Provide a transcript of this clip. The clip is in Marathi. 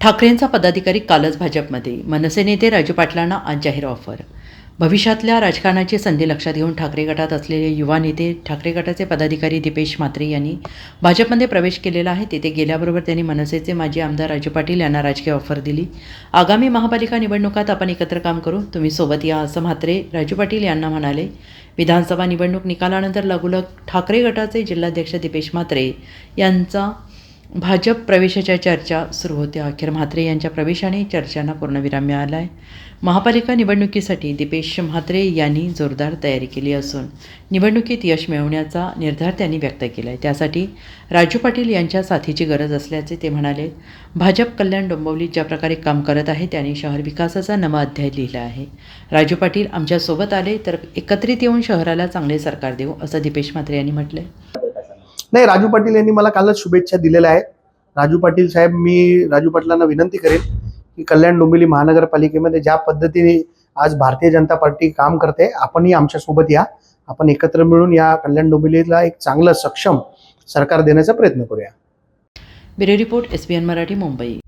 ठाकरेंचा पदाधिकारी कालच भाजपमध्ये. मनसे नेते राजू पाटलांना आज जाहीर ऑफर भविष्यातल्या राजकारणाची संधी लक्षात घेऊन ठाकरे गटात असलेले युवा नेते ठाकरे गटाचे पदाधिकारी दीपेश म्हात्रे यांनी भाजपमध्ये प्रवेश केलेला आहे. तेथे गेल्याबरोबर त्यांनी मनसेचे माजी आमदार राजू पाटील यांना राजकीय ऑफर दिली. आगामी महापालिका निवडणुकात आपण एकत्र काम करू. तुम्ही सोबत या असं म्हात्रे राजू पाटील यांना म्हणाले. विधानसभा निवडणूक निकालानंतर लगोलग ठाकरे गटाचे जिल्हाध्यक्ष दीपेश म्हात्रे यांचा भाजप प्रवेशाच्या चर्चा सुरू होत्या अखेर म्हात्रे यांच्या प्रवेशाने चर्चांना पूर्णविराम मिळाला आहे महापालिका निवडणुकीसाठी दिपेश म्हात्रे यांनी जोरदार तयारी केली असून निवडणुकीत यश मिळवण्याचा निर्धार त्यांनी व्यक्त केला आहे त्यासाठी राजू पाटील यांच्या साथीची गरज असल्याचे ते म्हणाले. भाजप कल्याण डोंबिवलीत ज्या प्रकारे काम करत आहे त्यांनी शहर विकासाचा नवा अध्याय लिहिला आहे. राजू पाटील आमच्यासोबत आले तर एकत्रित येऊन शहराला चांगले सरकार देऊ असं दिपेश म्हात्रे यांनी म्हटलं आहे नाही राजू पाटील यांनी मला कालच शुभेच्छा दिलेल्या आहेत. राजू पाटील साहेब मी राजू पाटलांना विनंती करेन की कल्याण डोंबिवली महानगरपालिकेमध्ये ज्या पद्धतीने आज भारतीय जनता पार्टी काम करते आपणही आमच्यासोबत या. आपण एकत्र मिळून या कल्याण डोंबिवलीला एक चांगलं सक्षम सरकार देण्याचा प्रयत्न करूया. Bureau report S N Marathi Mumbai.